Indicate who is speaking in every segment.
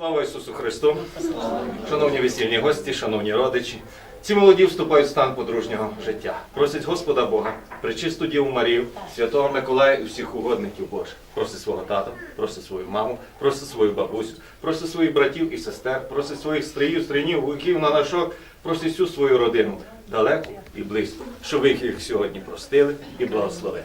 Speaker 1: Слава Ісусу Христу! Шановні весільні гості, шановні родичі, ці молоді вступають в стан подружнього життя. Просять Господа Бога, причисту Діву Марію, святого Миколая і всіх угодників Божих. Просить свого тата, просить свою маму, просить свою бабусю, просить своїх братів і сестер, просить своїх стріїв, стринів, вуйків, нанашок, просить всю свою родину, далеко і близько, щоб їх сьогодні простили і благословили.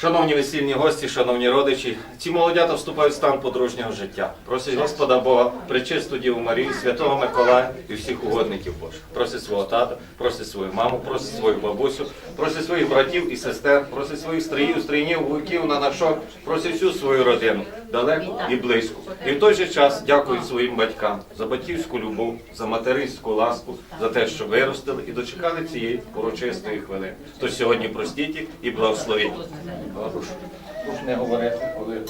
Speaker 1: Шановні весільні гості, шановні родичі, ці молодята вступають в стан подружнього життя. Просять Господа Бога, причисту Діву Марію, святого Миколая і всіх угодників Божих. Просять свого тата, просять свою маму, просять свою бабусю, просять своїх братів і сестер, просять своїх стріїв, стрійнів, вуйків, нанашок, просять всю свою родину, далеко і близько. І в той же час дякують своїм батькам за батьківську любов, за материнську ласку, за те, що виростили і дочекали цієї урочистої хвилини. Тож сьогодні простіть і благословіть. Прошу, прошу не говорити, коли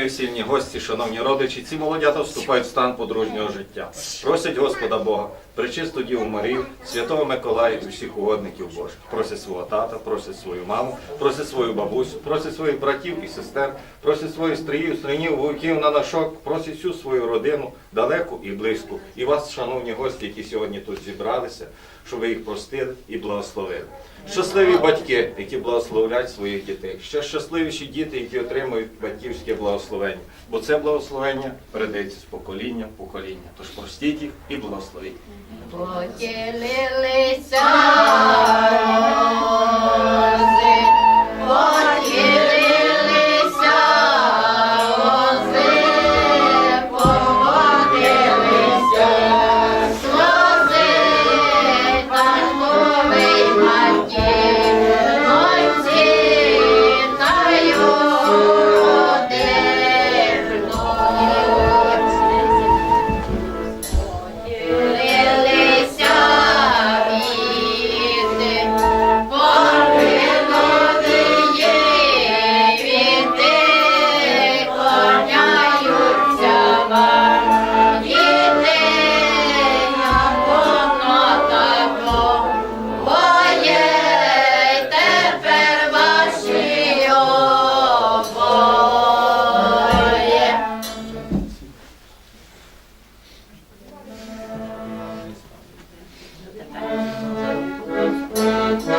Speaker 1: Шановні весільні гості, шановні родичі, ці молодята вступають в стан подружнього життя. Просять Господа Бога, причисту Діву Марію, святого Миколая і всіх угодників Божих. Просять свого тата, просять свою маму, просять свою бабусю, просять своїх братів і сестер, просять своїх стріїв, стринів, вуйків, нанашок, просять всю свою родину далеко і близько. І вас, шановні гості, які сьогодні тут зібралися, щоб ви їх простили і благословили. Щасливі батьки, які благословляють своїх дітей. Ще щасливіші діти, які отримують батьківське благословення. Бо це благословення передається з покоління в покоління. Тож простіть їх і благословіть.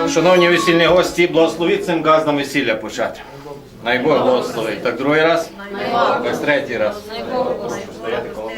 Speaker 1: Шановні весільні гості, благословіть цим газдам весілля почати. Найбор благословить. Так другий раз? Ось третій раз. Стояти коло